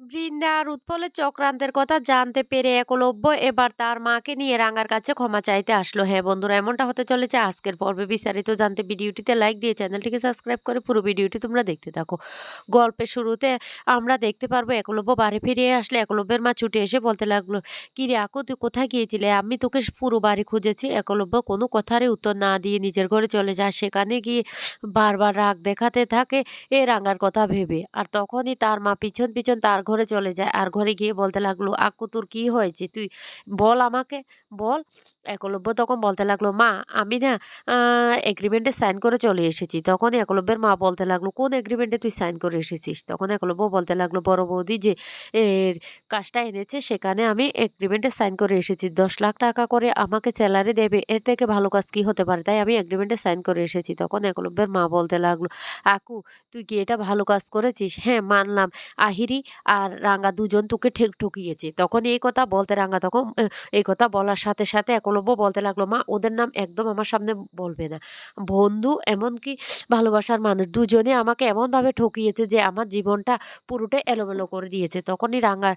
বৃন্দা আর উৎপলের চক্রান্তের কথা জানতে পেরে একলব্য এবার তার মাকে নিয়ে রাঙার কাছে ক্ষমা চাইতে আসলো। হ্যাঁ বন্ধুরা, এমনটা হতে চলেছে আজকের পর্বে। বিস্তারিত জানতে ভিডিওটিতে লাইক দিয়ে চ্যানেলটিকে সাবস্ক্রাইব করে পুরো ভিডিওটি তোমরা দেখতে থাকো। গল্পের শুরুতে আমরা দেখতে পারব একলব্য বাড়ি ফিরে আসলে একলব্যের মা ছুটে এসে বলতে লাগল, কি রে আকু, তুই কোথায় গিয়েছিলে? আমি তোকে পুরো বাড়ি খুঁজেছি একলব্য কোনো কথারই উত্তর না দিয়ে নিজের ঘরে চলে যায়। সেখানে গিয়ে বারবার রাগ দেখাতে থাকে এ রাঙার কথা ভেবে। আর তখনই তার মা পিছন পিছন তার ঘরে চলে যায়। আর ঘরে গিয়ে বলতে লাগল আকু তোর কি হয়েছে? তুই বল আমাকে, বল। একলব্য তখন বলতে লাগল, মা, আমি না এগ্রিমেন্টে সাইন করে চলে এসেছি। তখন একলব্যের মা বলতে লাগল, কোন এগ্রিমেন্টে তুই সাইন করে এসেছিস? তখন একলব্য বলতে লাগল, বড় বৌদি যে এর কাজটা এনেছে, সেখানে আমি এগ্রিমেন্টে সাইন করে এসেছি। দশ লাখ টাকা করে আমাকে স্যালারি দেবে, এর থেকে ভালো কাজ কি হতে পারে? তাই আমি এগ্রিমেন্টে সাইন করে এসেছি। তখন একলব্যের মা বলতে লাগল আকু তুই কি এটা ভালো কাজ করেছিস? হ্যাঁ মানলাম। আহিরি আর রাঙ্গা দুজন তোকে ঠেক ঠকিয়েছে। তখন এই কথা বলতে রাঙ্গা তখন এই কথা বলার সাথে সাথে একলব্য বলতে লাগল, মা, ওদের নাম একদম আমার সামনে বলবে না। বন্ধু এমনকি ভালোবাসার মানুষ দুজনে আমাকে এমনভাবে ঠকিয়েছে যে আমার জীবনটা পুরোটা এলোমেলো করে দিয়েছে। তখনই রাঙ্গার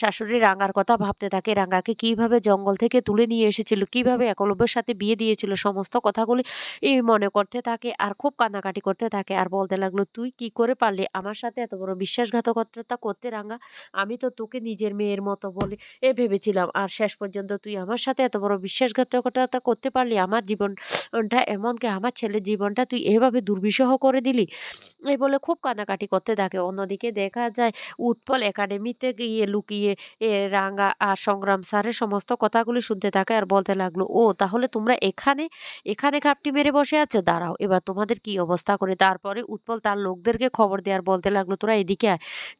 শাশুড়ি রাঙ্গার কথা ভাবতে থাকে, রাঙ্গাকে কীভাবে জঙ্গল থেকে তুলে নিয়ে এসেছিল, কীভাবে একলব্যের সাথে বিয়ে দিয়েছিল, সমস্ত কথাগুলি মনে করতে থাকে আর খুব কান্নাকাটি করতে থাকে। আর বলতে লাগল, তুই কি করে পারলি? আমার সাথে এত বড় বিশ্বাসঘাতকতা করতে রাঙ্গা আমি তো তোকে নিজের মেয়ের মতো বলে এ ভেবেছিলাম। আর শেষ পর্যন্ত তুই আমার সাথে এত বড় বিশ্বাসঘাতকতা করতে পারলি, আমার জীবনটা এমনকি আমার ছেলের জীবনটা তুই এভাবে দুর্বিষহ করে দিলি। এই বলে খুব কান্নাকাটি করতে থাকে। অন্যদিকে দেখা যায়, উৎপল একাডেমিতে গিয়ে লুকিয়ে এ রাঙ্গা আর সংগ্রাম স্যারের সমস্ত কথাগুলি শুনতে থাকে আর বলতে লাগল, ও, তাহলে তোমরা এখানে এখানে ঘাপটি মেরে বসে আছো? দাঁড়াও, এবার তোমাদের কি অবস্থা করে? তারপরে উৎপল তার লোকদেরকে খবর দেওয়ার বলতে লাগল, তোরা এদিকে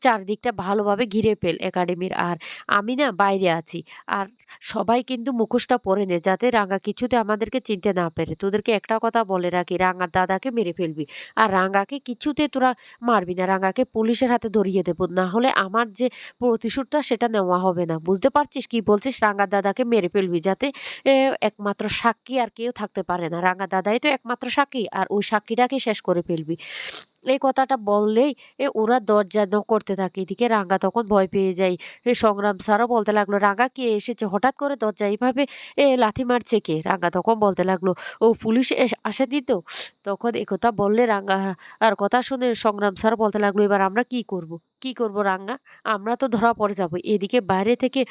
চারদিকটা ভালোভাবে ঘিরে ফেল, একাডেমির। আর আমি না বাইরে আছি। আর সবাই কিন্তু মুখোশটা পরে নে, যাতে রাঙা কিছুতে আমাদেরকে চিনতে না পেরে। তোদেরকে একটা কথা বলে রাখি, রাঙার দাদাকে মেরে ফেলবি। আর রাঙাকে কিছুতে তোরা মারবি না, রাঙাকে পুলিশের হাতে ধরিয়ে দেবো। না হলে আমার যে প্রতিশোধটা সেটা নেওয়া হবে না। বুঝতে পারছিস কি বলছিস? রাঙার দাদাকে মেরে ফেলবি যাতে একমাত্র সাক্ষী আর কেউ থাকতে পারে না। রাঙা দাদাই তো একমাত্র সাক্ষী, আর ওই সাক্ষীটাকে শেষ করে ফেলবি। এই কথাটা বললেই এ ওরা দরজা করতে থাকে। এদিকে রাঙ্গা তখন ভয় পেয়ে যায়। এ সংগ্রাম স্যারও বলতে লাগল, রাঙ্গা কে এসেছে? হঠাৎ করে দরজা এইভাবে এ লাথি মারছে কে? রাঙ্গা তখন বলতে লাগল, ও পুলিশ এস- আসেনি তো? তখন একথা বললে রাঙ্গা, আর কথা শুনে সংগ্রাম স্যার বলতে লাগল, এবার আমরা কি করব? কি করব রাঙ্গা? আমরা তো ধরা পড়ে যাব। এদিকে বাইরে থেকে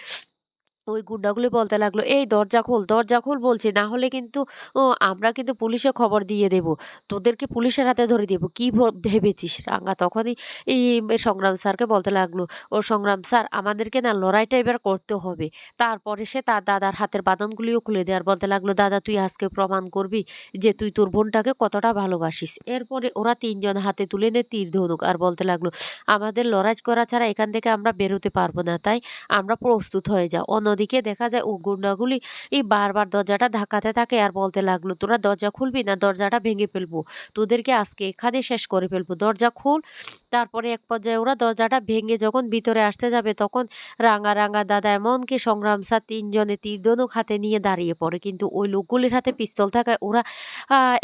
ওই গুন্ডাগুলি বলতে লাগল, এই দরজা খোল দরজা খোল, বলছি, না হলে কিন্তু, ও, আমরা কিন্তু পুলিশে খবর দিয়ে দেব। তোদেরকে পুলিশের হাতে ধরে দেব। কি ভেবেছিস? রাঙ্গা তখনই এই সংগ্রাম স্যারকে বলতে লাগল, ও সংগ্রাম স্যার, আমাদেরকে না লড়াইটা এবার করতে হবে। তারপরে সে তার দাদার হাতের বাদনগুলিও খুলে দেওয়ার বলতে লাগল, দাদা, তুই আজকে প্রমাণ করবি যে তুই তোর বোনটাকে কতটা ভালোবাসিস। এরপরে ওরা তিনজন হাতে তুলে নে তীর ধনুক আর বলতে লাগল, আমাদের লড়াই করা ছাড়া এখান থেকে আমরা বেরোতে পারব না, তাই আমরা প্রস্তুত হয়ে যাও। অন্যদিকে দেখা যায় ও গুন্ডাগুলি এই বারবার দরজাটা ধাক্কাতে থাকে আর বলতে লাগল, তোরা দরজা খুলবি না দরজাটা ভেঙে ফেলব? তোদেরকে আজকে এখানে শেষ করে ফেলব। দরজা খুল। তারপরে এক পর্যায়ে ওরা দরজাটা ভেঙে যখন ভিতরে আসতে যাবে তখন রাঙা রাঙা দাদা এমনকি সংগ্রাম স্যার তিনজনে তীরধনুক হাতে নিয়ে দাঁড়িয়ে পড়ে। কিন্তু ওই লোকগুলির হাতে পিস্তল থাকায় ওরা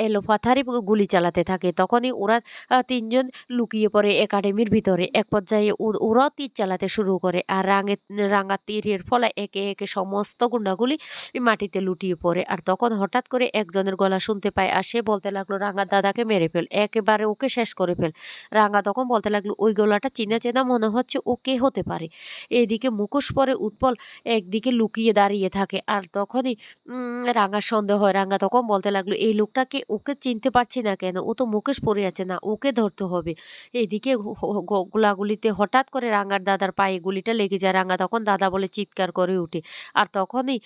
এলোপাথারি গুলি চালাতে থাকে। তখনই ওরা তিনজন লুকিয়ে পড়ে একাডেমির ভিতরে। এক পর্যায়ে ওরাও তীর চালাতে শুরু করে আর রাঙে, রাঙা তীরের ফলে একে একে সমস্ত গুন্ডাগুলি মাটিতে লুটিয়ে পড়ে। আর তখন হঠাৎ করে একজনের গলা শুনতে পায় আর সে বলতে লাগল রাঙার দাদাকে মেরে ফেল, একেবারে ওকে শেষ করে ফেল। রাঙা তখন বলতে লাগল, ওই গলাটা চেনা চেনা মনে হচ্ছে ও কে হতে পারে। এদিকে মুখোশ পরে উৎপল একদিকে লুকিয়ে দাঁড়িয়ে থাকে আর তখনই রাঙার সন্দেহ হয়। রাঙা তখন বলতে লাগল, এই লোকটাকে ওকে চিনতে পারছি না কেন? ও তো মুখোশ পরে আছে না, ওকে ধরতে হবে। এদিকে গোলাগুলিতে হঠাৎ করে রাঙার দাদার পায়ে গুলিটা লেগে যায়। রাঙা তখন দাদা বলে, চিৎকার করে উঠে আর তখনই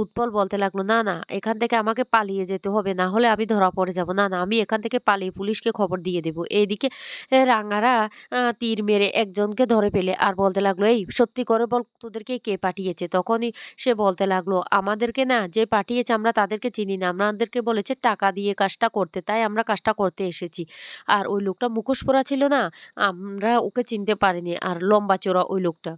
উৎপল বলতে লাগল, না না, এখান থেকে আমাকে পালিয়ে যেতে হবে, না হলে আমি ধরা পড়ে যাব। না না, আমি এখান থেকে পালিয়ে পুলিশকে খবর দিয়ে দেবো। এইদিকে রাঙারা তীর মেরে একজনকে ধরে পেলে আর বলতে লাগল, এই, সত্যি করে বল তোদেরকে কে পাঠিয়েছে? তখনই সে বলতে লাগল, আমাদেরকে না, যে পাঠিয়েছে আমরা তাদেরকে চিনি না। আমাদেরকে বলেছে টাকা দিয়ে কাজটা করতে, তাই আমরা কাজটা করতে এসেছি। আর ওই লোকটা মুখোশ পরা ছিল না, আমরা ওকে চিনতে পারিনি। আর লম্বা চওড়া ওই লোকটা।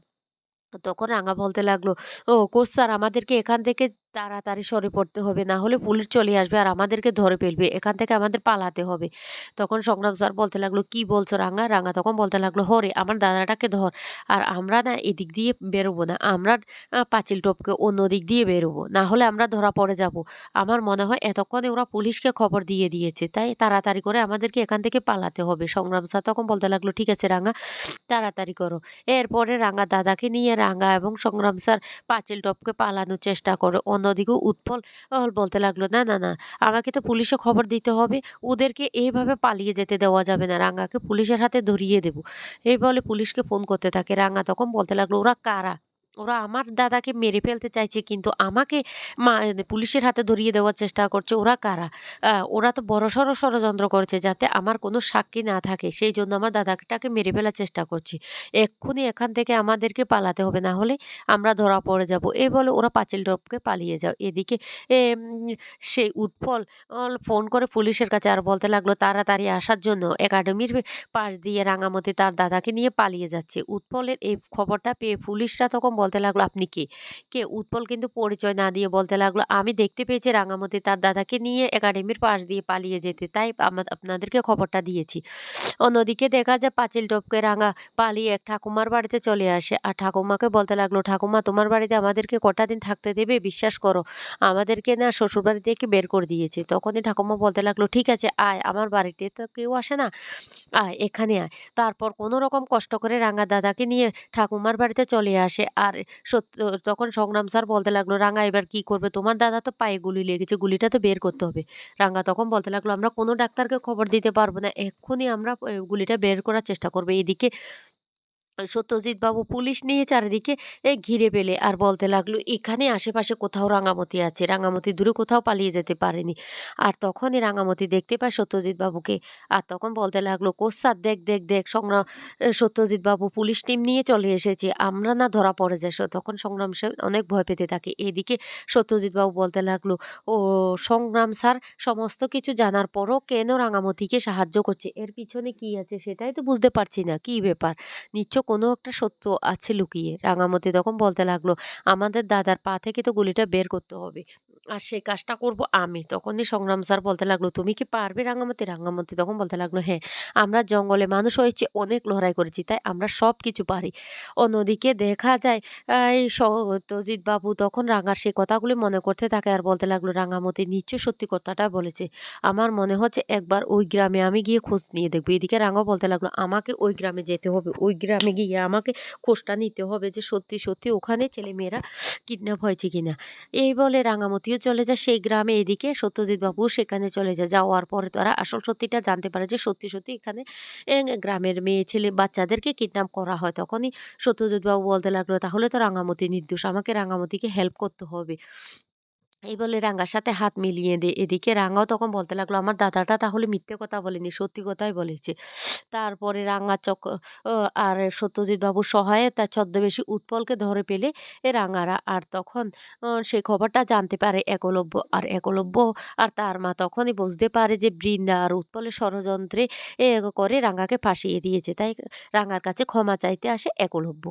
তখন রাঙা বলতে লাগল ও কোচ স্যার আমাদেরকে এখান থেকে তাড়াতাড়ি সরে পড়তে হবে। না হলে পুলিশ চলে আসবে আর আমাদেরকে ধরে ফেলবে। এখান থেকে আমাদের পালাতে হবে। তখন সংগ্রাম স্যার বলতে লাগল, "কি বলছো রাঙা?" রাঙা তখন বলতে লাগল, "হরে আমার দাদাটাকে ধর। আর আমরা না এদিক দিয়ে বেরোবো না। আমরা পাঁচিল টপকে অন্য দিক দিয়ে বেরোবো। না হলে আমরা ধরা পড়ে যাব আমার মনে হয় এতক্ষণে ওরা পুলিশকে খবর দিয়ে দিয়েছে। তাই তাড়াতাড়ি করে আমাদেরকে এখান থেকে পালাতে হবে।" সংগ্রাম স্যার তখন বলতে লাগল, "ঠিক আছে রাঙা, তাড়াতাড়ি করো।" এরপরে রাঙা দাদাকে নিয়ে রাঙা এবং সংগ্রাম স্যার পাঁচিল টপকে পালানোর চেষ্টা করে। অন্যদিকে উৎপল বলতে লাগল, "না, না, না, আমাকে তো পুলিশে খবর দিতে হবে। ওদেরকে এইভাবে পালিয়ে যেতে দেওয়া যাবে না। রাঙাকে পুলিশের হাতে ধরিয়ে দেবো এই বলে পুলিশকে ফোন করতে থাকে। রাঙা তখন বলতে লাগল, "ওরা কারা? ওরা আমার দাদাকে মেরে ফেলতে চাইছে, কিন্তু আমাকে মা পুলিশের হাতে ধরিয়ে দেওয়ার চেষ্টা করছে। ওরা কারা? ওরা তো বড় সড়ো ষড়যন্ত্র করছে যাতে আমার কোনো সাক্ষী না থাকে। সেই জন্য আমার দাদাটাকে মেরে ফেলার চেষ্টা করছে। এক্ষুনি এখান থেকে আমাদেরকে পালাতে হবে। না হলে আমরা ধরা পড়ে যাব। এই বলে ওরা পাঁচিল টপকে পালিয়ে যাও। এদিকে সেই উৎপল, অল ফোন করে পুলিশের কাছে আর বলতে লাগল, তাড়াতাড়ি আসার জন্য। একাডেমির পাশ দিয়ে রাঙামতি তার দাদাকে নিয়ে পালিয়ে যাচ্ছে। উৎফলের এই খবরটা পেয়ে পুলিশরা তখন বলতে লাগল, "আপনি কে?" কে? উৎপল কিন্তু পরিচয় না দিয়ে বলতে লাগল, "আমি দেখতে পেয়েছি রাঙামতি তার দাদাকে নিয়ে একাডেমির পাশ দিয়ে পালিয়ে যেতে। তাই আপনাদেরকে খবরটা দিয়েছি।" অন্যদিকে দেখা যায় পাঁচিল টপকে রাঙা পালিয়ে এক ঠাকুমার বাড়িতে চলে আসে। আর ঠাকুমাকে বলতে লাগল, "ঠাকুমা তোমার বাড়িতে আমাদেরকে কটা দিন থাকতে দেবে? বিশ্বাস করো আমাদেরকে না শ্বশুরবাড়ি থেকে বের করে দিয়েছে।" তখনই ঠাকুমা বলতে লাগল, "ঠিক আছে আয়, আমার বাড়িতে তো কেউ আসে না। আয়, এখানে আয়।" তারপর কোনো রকম কষ্ট করে রাঙা দাদাকে নিয়ে ঠাকুমার বাড়িতে চলে আসে। আর সত্য তখন সংগ্রাম স্যার বলতে লাগল, "রাঙা এবার কি করবে? তোমার দাদা তো পায়ে গুলি লেগেছে। গুলিটা তো বের করতে হবে।" রাঙ্গা তখন বলতে লাগল, "আমরা কোনো ডাক্তারকে খবর দিতে পারব না। এক্ষুনি আমরা গুলিটা বের করার চেষ্টা করব এদিকে সত্যজিৎ বাবু পুলিশ নিয়ে চারিদিকে ঘিরে পেলে আর বলতে লাগল, "এখানে আশেপাশে কোথাও রাঙামতি আছে। রাঙামতি দূরে কোথাও পালিয়ে যেতে পারেনি।" আর তখনই রাঙামতি দেখতে পায় সত্যজিৎ বাবুকে। আর তখন বলতে লাগল, "কোস স্যার দেখ, দেখ, দেখ সংগ্রাম সত্যজিৎ বাবু পুলিশ টিম নিয়ে চলে এসেছে। আমরা না ধরা পড়ে যাই।" স তখন সংগ্রাম স্যার অনেক ভয় পেতে থাকে। এদিকে সত্যজিৎ বাবু বলতে লাগল, "ও সংগ্রাম স্যার সমস্ত কিছু জানার পরও কেন রাঙামতিকে সাহায্য করছে? এর পিছনে কি আছে সেটাই তো বুঝতে পারছি না। কি ব্যাপার? নিশ্চয় কোনো একটা সত্য আছে লুকিয়ে।" রাঙামতি তখন বলতে লাগল, "আমাদের দাদার পা থেকে তো গুলিটা বের করতে হবে। আর সেই কাজটা করব আমি।" তখনই সংগ্রাম স্যার বলতে লাগল, "তুমি কি পারবে রাঙামতি?" রাঙামতি তখন বলতে লাগল, "হ্যাঁ, আমরা জঙ্গলে মানুষ হয়েছি, অনেক লড়াই করেছি। তাই আমরা সব কিছু পারি।" অন্যদিকে দেখা যায় এই সত্যজিৎ বাবু তখন রাঙার সেই কথাগুলি মনে করতে থাকে আর বলতে লাগল, "রাঙামতি নিশ্চয়ই সত্যি কথাটা বলেছে। আমার মনে হচ্ছে একবার ওই গ্রামে আমি গিয়ে খোঁজ নিয়ে দেখব এদিকে রাঙাও বলতে লাগল, "আমাকে ওই গ্রামে যেতে হবে। ওই গ্রামে গিয়ে আমাকে খোঁজটা নিতে হবে যে সত্যি, সত্যি ওখানে ছেলেমেয়েরা কিডন্যাপ হয়েছে কিনা।" এই বলে রাঙামতিও চলে যায় সেই গ্রামে। এদিকে সত্যজিৎ বাবু সেখানে চলে যায়। যাওয়ার পরে তারা আসল সত্যিটা জানতে পারে যে সত্যি, সত্যি এখানে গ্রামের মেয়ে ছেলে বাচ্চাদেরকে কিডন্যাপ করা হয়। তখনই সত্যজিৎ বাবু বলতে লাগল, "তাহলে তো রাঙামতি নির্দোষ। আমাকে রাঙামতিকে হেল্প করতে হবে।" এই বলে রাঙার সাথে হাত মিলিয়ে দে এদিকে রাঙাও তখন বলতে লাগল, "আমার দাদাটা তাহলে মিথ্যে কথা বলেনি, সত্যি কথাই বলেছে।" তারপরে রাঙা চক আর সত্যজিৎ বাবুর সহায়তায় ছদ্মবেশী উৎপলকে ধরে পেলে এ রাঙারা। আর তখন সেই খবরটা জানতে পারে একলব্য। আর একলব্য আর তার মা তখনই বুঝতে পারে যে বৃন্দা আর উৎপলের ষড়যন্ত্রে এ করে রাঙাকে ফাঁসিয়ে দিয়েছে। তাই রাঙার কাছে ক্ষমা চাইতে আসে একলব্য।